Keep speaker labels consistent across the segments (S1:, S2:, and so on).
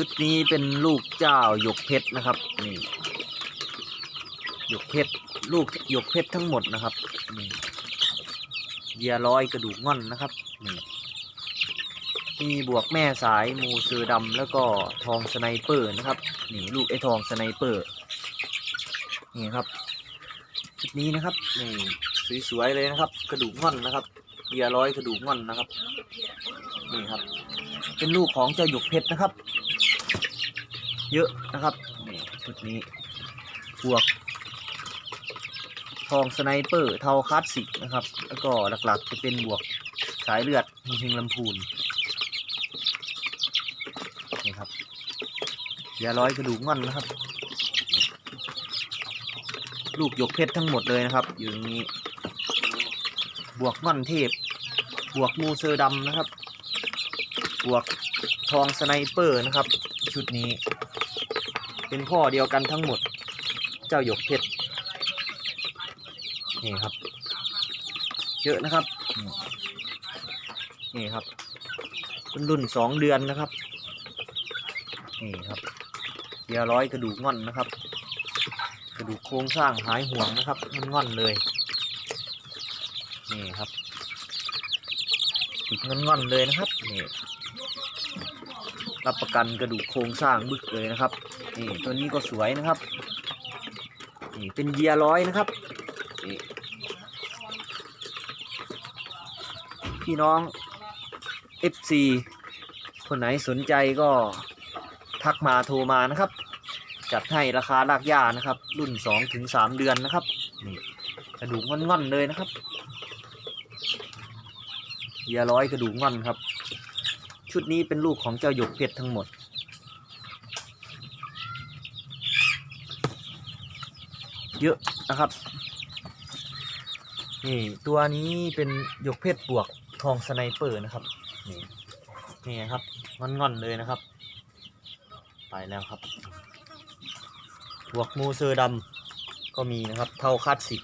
S1: ชุดนี้เป็นลูกเจ้าหยกเพชรนะครับนี่หยกเพชรลูกหยกเพชรทั้งหมดนะครับนี่เบียร้อยกระดูกง่อนนะครับนี่มีบวกแม่สายมูเสือดำแล้วก็ทองสไนเปอร์นะครับนี่ลูกไอ้ทองสไนเปอร์นี่ครับชุดนี้นะครับนี่สวยๆเลยนะครับ กระดูกง่อนนะครับเบียร์ร้อยกระดูกง่อนนะครับนี่ครับเป็นลูกของเจ้าหยกเพชรนะครับ เยอะนะครับนี่ชุดนี้พวก ทองสไนเปอร์เทาคลาสสิกนะครับ แล้วก็หลักๆจะเป็นบวกสายเลือดเฮงลำพูนนี่ครับยาร้อยกระดูกงอนนะครับ ลูกหยกเพชรทั้งหมดเลยนะครับ อยู่ตรงนี้ บวกงอนเทพ บวกมูเซอร์ดำนะครับ บวกทองสไนเปอร์นะครับ ชุดนี้ เป็นพ่อเดียวกันทั้งหมด เจ้าหยกเพชรนี่ครับ เยอะนะครับ นี่ครับเป็นรุ่นสองเดือนนะครับ นี่ครับเกียร้อยกระดูกง่อนนะครับ กระดูกโครงสร้างหายห่วงนะครับมันง่อนเลยนี่ครับติดง่อนๆเลยนะครับนี่ รับประกันกระดูกโครงสร้างบึกเลยนะครับนี่ตัวนี้ก็สวยนะครับนี่เป็นเยียร้อยนะครับพี่น้อง FC คนไหนสนใจก็ทักมาโทรมานะครับ จัดให้ราคาลากย่านะครับ รุ่น2ถึง3เดือนนะครับนี่กระดูกง่อนๆเลยนะครับเยียร้อยกระดูกง่อนครับ ชุดนี้เป็นลูกของเจ้าหยกเพชรทั้งหมด เยอะนะครับ นี่ตัวนี้เป็นหยกเพชรบวกทองสไนเปอร์นะครับ นี่นี่ครับงอนๆเลยนะครับ ไปแล้วครับบวกมูเซอร์ดำก็มีนะครับ เท่าคาสสิก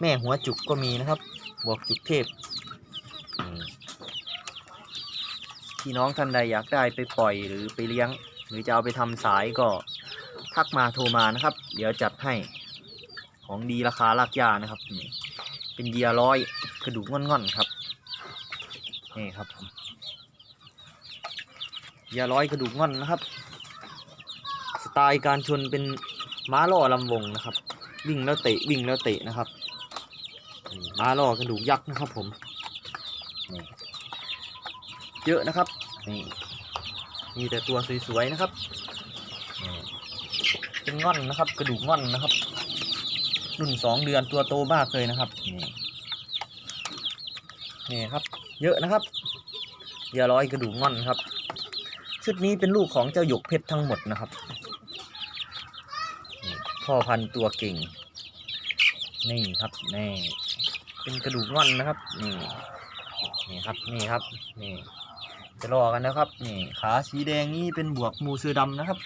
S1: แม่หัวจุกก็มีนะครับ บวกจุกเทพนี่ พี่น้องท่านใดอยากได้ไปปล่อยหรือไปเลี้ยง หรือจะเอาไปทำสายก็ทักมาโทรมานะครับ เดี๋ยวจัดให้ของดีราคาลากยานะครับนี่เป็นเยียร้อยกระดูกง่อนๆครับนี่ครับเยียร้อยกระดูกง่อนนะครับ สไตล์การชนเป็นม้าล่อลำวงนะครับ วิ่งแล้วเตะวิ่งแล้วเตะนะครับม้าล่อกระดูกยักษ์นะครับผมนี่ เยอะนะครับนี่มีแต่ตัวสวยๆนะครับเป็นง่อนนะครับ กระดูกง่อนนะครับ รุ่นสองเดือนตัวโตมากเลยนะครับนี่นี่ครับ เยอะนะครับเยาร้อยกระดูกง่อนครับ ชุดนี้เป็นลูกของเจ้าหยกเพชรทั้งหมดนะครับพ่อพันธุ์ตัวเก่ง นี่ครับนี่เป็นกระดูกง่อนนะครับ นี่นี่ครับนี่ครับนี่ จะรอกันนะครับ นี่ขาสีแดงนี่เป็นบวกมูเสือดำนะครับ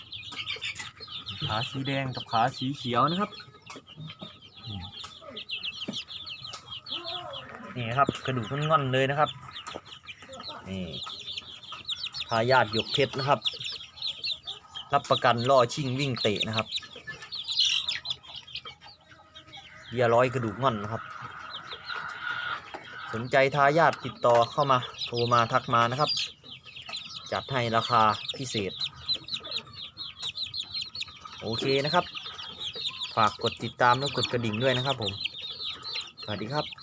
S1: ขาสีแดงกับขาสีเขียวนะครับ นี่นครับกระดูกง่อนๆเลยนะครับ นี่ทายาทหยกเพชรนะครับ รับประกันล่อชิงวิ่งเตะนะครับเบียร์ร้อยกระดูกง่อนนะครับสนใจทายาทติดต่อเข้ามา โทรมาทักมานะครับ จัดให้ราคาพิเศษ โอเคนะครับ ฝากกดติดตามและกดกระดิ่งด้วยนะครับผม สวัสดีครับ